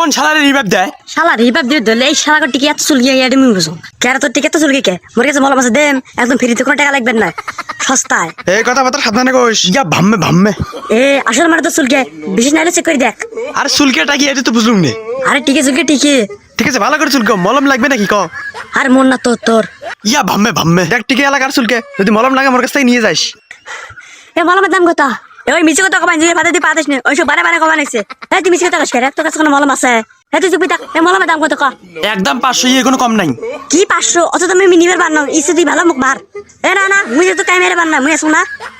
কোন শালারে রিভাইভ দেয়? শালা রিভাব দিয়ে ধরলে এই শালা টিকে এত চুলকে ইয়াডে মুই বুঝো কেন তোর টিকে এত চুলকে কে? মোর কাছে মলম আছে দেম একদম ফ্রিতে কোনো টাকা লাগবে না। সস্তায়। এই কথা বার্তা সাবধানে কইস। ইয়া ভাম্মে ভাম্মে। এ আসলে মানে তো চুলকে বেশি নাইলে চেক করে দেখ। আর চুলকেটা কি এটা তো বুঝলুম নে। আরে টিকে চুলকে টিকে ঠিক আছে ভালো করে চুলকে মলম লাগবে নাকি ক? আর মন না তোর তোর। ইয়া ভাম্মে ভাম্মে। দেখ টিকে এলাকার চুলকে যদি মলম লাগে আমার কাছ থেকে নিয়ে যাইস। এ মলমের দাম কত? এ ওই মিছে কথা কমাই যে পাতে দিয়ে পাতিস না। ওইসব বারে বারে নিচ্ছে এই তুই মিছে কথা তোর কাছে কোনো মলম আছে? এ তুই চুপি থাক। মলমের দাম কত ক? একদম পাঁচশো ইয়ে কোনো কম নাই। কি পাঁচশো? অত তুমি মিনিমের বান্নাও ইসে তুই ভালো মুখ মার। এ না না মুই তো ক্যামেরা বান্না মুই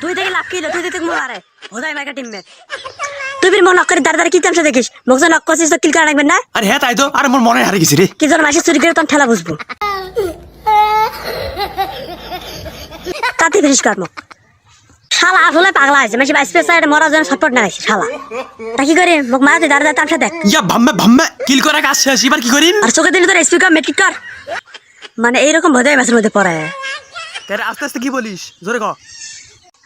তুই দেখি লাভ কি তুই দেখি মুখ মারে। হোদাই টিমে তুই বির মন নক করে দাঁড় কি দেখিস? মুখ যে নক করছিস তো কিল রাখবেন না? আরে হ্যাঁ তাই তো। আরে মোর মনে হারিয়ে গেছি রে। কি জন মাসে চুরি করে তখন ঠেলা বুঝব। তাতে ফিরিস কর মুখ? শালা আসলে পাগলা আছে মাসে বাইশ পেশা মরা যেন সাপোর্ট না আছে শালা। তা কি করে মুখ মারাতে দাঁড় দাঁড় তামসা দেখ। ইয়া ভাম্মে ভাম্মে কিল করে কাজ শেষ। এবার কি করিম? আর চোখে দিলে তোর স্পিকার মেট্রিক কর। মানে এইরকম বোধহয় মাসের মধ্যে পড়ে। তাহলে আস্তে আস্তে কি বলিস? জোরে ক।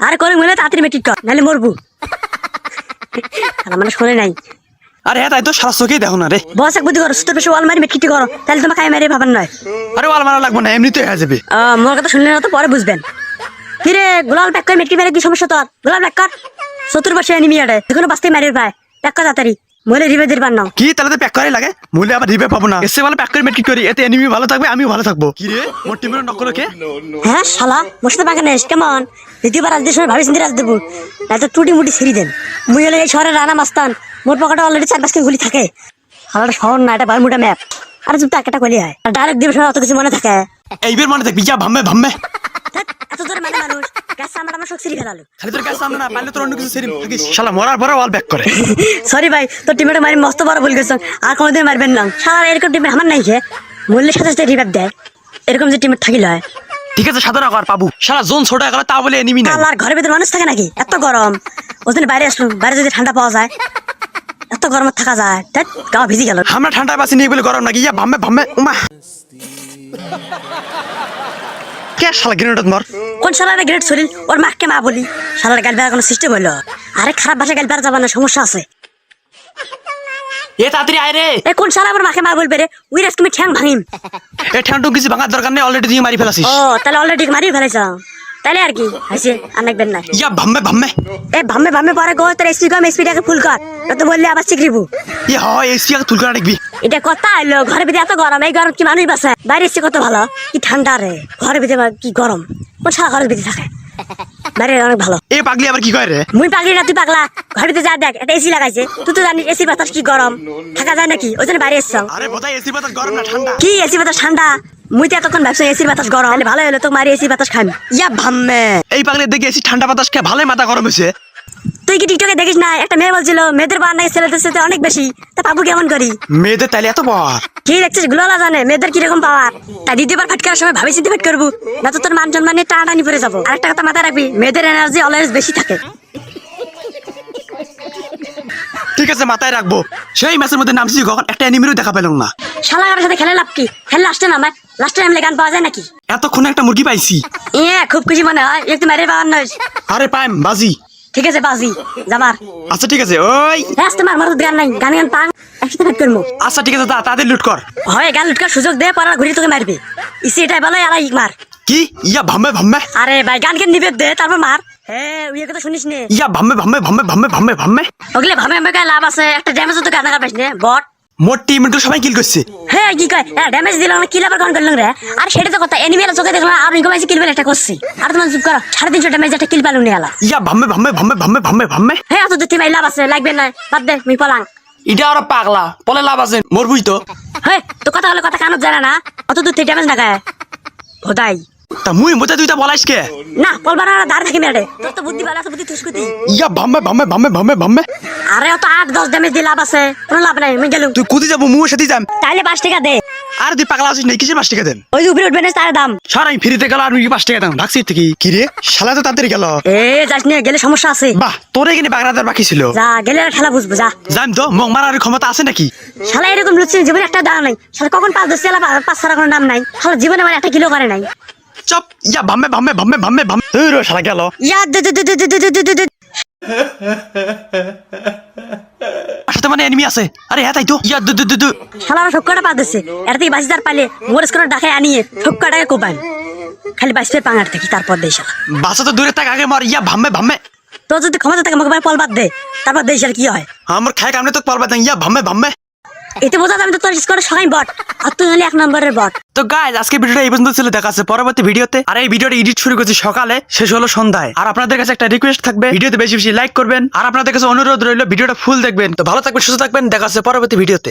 আরে করে মনে তাড়াতাড়ি মেট্রিক কর নাহলে মরবু। শালা মানে শোনে নাই। আরে হ্যাঁ তাই তো সারা চোখেই দেখো না রে। বস এক বুদ্ধি করো সুতোর পেশে ওয়াল মারি মেট্রিক করো। তাহলে তোমাকে খাই মারি ভাবেন নয়। আরে ওয়াল মারা লাগবে না এমনিতে হয়ে যাবে। মোর কথা শুনলে না তো পরে বুঝবেন। কিরে গোলাল প্যাক করে মেট্রিক মেরে কি সমস্যা তোর? গোলাল প্যাক কর। বছর এনিমি আড়ে এখনও বাঁচতে মারির পায় প্যাক কর তাড়াতাড়ি। দির পার নাও কি তাহলে তো প্যাক করে লাগে? মূল্যে আবার রিভে পাবো না। এসে প্যাক করে মেট্রিক করি। এতে এনিমি ভালো থাকবে আমিও ভালো থাকব। কি রে মোর টিমের নকল কে? হ্যাঁ শালা পাকা নেস কেমন? দ্বিতীয়বার আজ ভাবি চিন্তি রাজ দেবো। না তো টুটি মুটি ছেড়ে দেন। মুই হলে এই শহরের রানা মাস্তান। মোর পকেটে অলরেডি চার পাঁচটা গুলি থাকে। শালাটা শহর না এটা বারমুটা ম্যাপ আর চুপ একটা কলি হয়। আর ডাইরেক্ট দিবস অত কিছু মনে থাকে। এইবার মনে দেখবি ইয়া ভাম্মে ভাম্মে। এত জোরে মানে মানুষ গ্যাস আমার আমার শোক সিঁড়ি ফেলালো। খালি তোর কাছে সামনে না পারলে তোর অন্য কিছু সেরিম থাকিস শালা মরার পরে ওয়াল ব্যাক করে। সরি ভাই তোর টিমেটা মারি মস্ত বড় ভুল গেছ আর কোনোদিন মারবেন না। সারা এরকম টিমে আমার নাই যে। মূল্যের সাথে সাথে রিভাইভ দেয়। এরকম যে টিমের থাকিল হয়। ঠিক আছে সাধারণ কর জোন ছোট তা বলে এনিমি না আর ঘরের ভিতরে মানুষ থাকে নাকি? এত গরম। ওখানে বাইরে আসলো বাইরে যদি ঠান্ডা পাওয়া যায় এত গরমে থাকা যায়। গা ভিজি গেল। আমরা ঠান্ডায় বাসি নিয়ে বলে গরম নাকি? ইয়া ভাম্মে ভাম্মে উমা। কে শালা গ্রেনেড মার? কোন শালার গ্রেনেড ছড়িল? ওর মাকে মা বলি। শালার গাল কোনো সিস্টেম হলো আরে খারাপ ভাষা গাল বেড়া যাবার না সমস্যা আছে। এ তাড়াতাড়ি আয় রে। এ কোন শালা আমার মাকে মা বলবে রে? উই রাস তুমি ঠ্যাং ভাঙিম। এ ঠ্যাংটুং কিছু ভাঙার দরকার নেই অলরেডি দিয়ে মারি ফেলাছিস। ও তাহলে অলরেডি মারি ফেলেছ তাহলে আর কি? হাসি আর নাকবেন না। ইয়া ভাম্মে ভাম্মে। এ ভামে ভামে পরে গো তোর এসপি কম এসপিটাকে ফুল কর। তো বললে আবার চিকরিবু ইয়া হয় এসি আগে তুলকা রাখবি। এটা কথা হলো ঘরের ভিতরে এত গরম এই গরম কি মানুষ বাসে? বাইরে এসে কত ভালো? কি ঠান্ডা রে। ঘরের ভিতরে কি গরম? কোন সারা ঘরের ভিতরে থাকে। বাইরে অনেক ভালো। এ পাগলি আবার কি কয় রে? মুই পাগলি না তুই পাগলা। ঘরের ভিতরে যা দেখ একটা এসি লাগাইছে। তুই তো জানিস এসি বাতাস কি গরম। থাকা যায় নাকি? ওই জন্য বাইরে এসছ। আরে বোধহয় এসি বাতাস গরম না ঠান্ডা। কি এসি বাতাস ঠান্ডা? মুই তো এতক্ষণ ভাবছি এসির বাতাস গরম তাহলে ভালো হলো তো মারি এসি বাতাস খান ইয়া ভাম্মে। এই পাগলি দেখে এসি ঠান্ডা বাতাস খেয়ে ভালোই মাথা গরম হয়েছে। তুই কি টিকটকে দেখিস না? একটা মেয়ে বলছিল মেয়েদের বার নাকি ছেলেদের সাথে অনেক বেশি। তা কেমন করি? মেয়েদের তাইলে এত পাওয়ার কি দেখছিস গুলোলা জানে মেয়েদের কীরকম পাওয়ার তাই দ্বিতীয়বার ফাট করার সময় ভাবি চিন্তা ফাট করব। না তো তোর মান সম্মান টানাটানি পড়ে যাব। আরেকটা কথা মাথায় রাখবি মেয়েদের এনার্জি অলওয়েজ বেশি থাকে। ঠিক আছে মাথায় রাখব। সেই ম্যাচের মধ্যে নামছি কখন একটা এনিমিরও দেখা পেলাম না। শালাগারের সাথে খেলে লাভ কি? খেলে লাস্টে নামায় লাস্টে নামলে গান পাওয়া যায় নাকি এতক্ষণে একটা মুরগি পাইছি। ইয়ে খুব খুশি মনে হয়। একটু মেরে পাওয়ার নয়। আরে পাইম বাজি। ঠিক আছে বাজি। জামার। আচ্ছা ঠিক আছে ওই। রাস্তে মার মারত গান নাই। গান গান পাং। একসাথে ফাট করব আচ্ছা ঠিক আছে তা তাদের লুট কর। হয় গান লুটকার সুযোগ দে পড়ার ঘুরি তোকে মারবে। ইসি এটাই বলো আর মার। কি? ইয়া ভাম্মে ভাম্মে। আরে ভাই গানকে নিবে দে তারপর মার। হ্যাঁ ওই কথা শুনিস নে। ইয়া ভাম্মে ভাম্মে ভাম্মে ভাম্মে ভাম্মে ভাম্মে। ওগুলো ভাবে ভাবে লাভ আছে। একটা ড্যামেজ তো গান পাইস নে বট। মোট টিম সবাই কিল করছে। হ্যাঁ কি কয়? হ্যাঁ ড্যামেজ দিলাম না কিল আবার গান করলাম রে? আর সেটা তো কথা এনিমেল চোখে দেখলাম আর ইনকম আছে কিল বেল একটা করছি। আর তোমার চুপ করো সাড়ে তিনশো ড্যামেজ একটা কিল পালু নিয়ে আলা। ইয়া ভাম্মে ভাম্মে ভাম্মে ভাম্মে ভাম্মে ভাম্মে। হ্যাঁ দুটি ভাই লাভ আছে লাগবে না বাদ দে মুই পলাং। এটা আরও পাগলা পলে লাভ আছে মরবুই তো। হ্যাঁ তো কথা হলে কথা কানত জানা না অত দূর থেকে ড্যামেজ না গায়ে ভোদাই। তা মুই মতে তুই তা বলাইস কে? না বলবার না দাঁড় থাকি মেরে তোর তো বুদ্ধি ভালো আছে বুদ্ধি তুসকুতি ইয়া ভাম্মে ভাম্মে ভাম্মে ভাম্মে ভাম্মে। আরে আট দশ ড্যামেজ দিয়ে লাভ আছে। কোনো লাভ নাই গেলুম। তুই যাব মুয়ের সাথে যাম। তাইলে পাঁচ টাকা দে। আর তুই পাগলা আছিস নাই কিসের পাঁচ টাকা দেন? ওই যে উপরে উঠবে না তার দাম। সার আমি ফ্রিতে গেল আর পাঁচ টাকা দাম ঢাকছি থেকে কি রে শালা তো তাড়াতাড়ি গেল। এ যাস নিয়ে গেলে সমস্যা আছে। বাহ তোর এখানে বাগড়াদার বাকি ছিল। যা গেলে আর খেলা বুঝব যা। জান তো মগ মারার ক্ষমতা আছে নাকি? শালা এরকম লুচি জীবনে একটা দাম নাই। শালা কখন পাঁচ দশ চালা পাঁচ ছাড়া কোনো দাম নাই। শালা জীবনে মানে একটা কিলো করে নাই। চপ ইয়া ভাম্মে ভাম্মে ভাম্মে ভাম্মে ভাম্মে শালা গেল। ইয়া দে দে দে দে দে দে দে দে সাথে মানে এনিমি আছে। আরে হ্যাঁ তাই তো। ইয়া দু দু দু দু। শালারা সবকটা পা দিচ্ছে এটা থেকে বাসি তার পালে মোরেস আনিয়ে খালি বাঁচবে পাঙার থেকে তারপর দেই শালা? বাসা তো দূরে থাক আগে মার। ইয়া ভাম্মে ভাম্মে তোর যদি ক্ষমতা থাকে আমাকে পল বাদ দে। তারপর দেই শালা কি হয়? আমার খায় কামনে তো পারবা না ইয়া ভাম্মে ভাম্মে এতে বোঝা যাবে তো তোর স্কোর সবাই বট, আর তুই হলে এক নম্বরের বট। তো গাইজ আজকে ভিডিওটা এই পর্যন্ত ছিল, দেখা আছে পরবর্তী ভিডিওতে। আর এই ভিডিওটা এডিট শুরু করছি সকালে, শেষ হলো সন্ধ্যায়। আর আপনাদের কাছে একটা রিকোয়েস্ট থাকবে, ভিডিওতে বেশি বেশি লাইক করবেন। আর আপনাদের কাছে অনুরোধ রইল, ভিডিওটা ফুল দেখবেন। তো ভালো থাকবেন, সুস্থ থাকবেন, দেখা আছে পরবর্তী ভিডিওতে।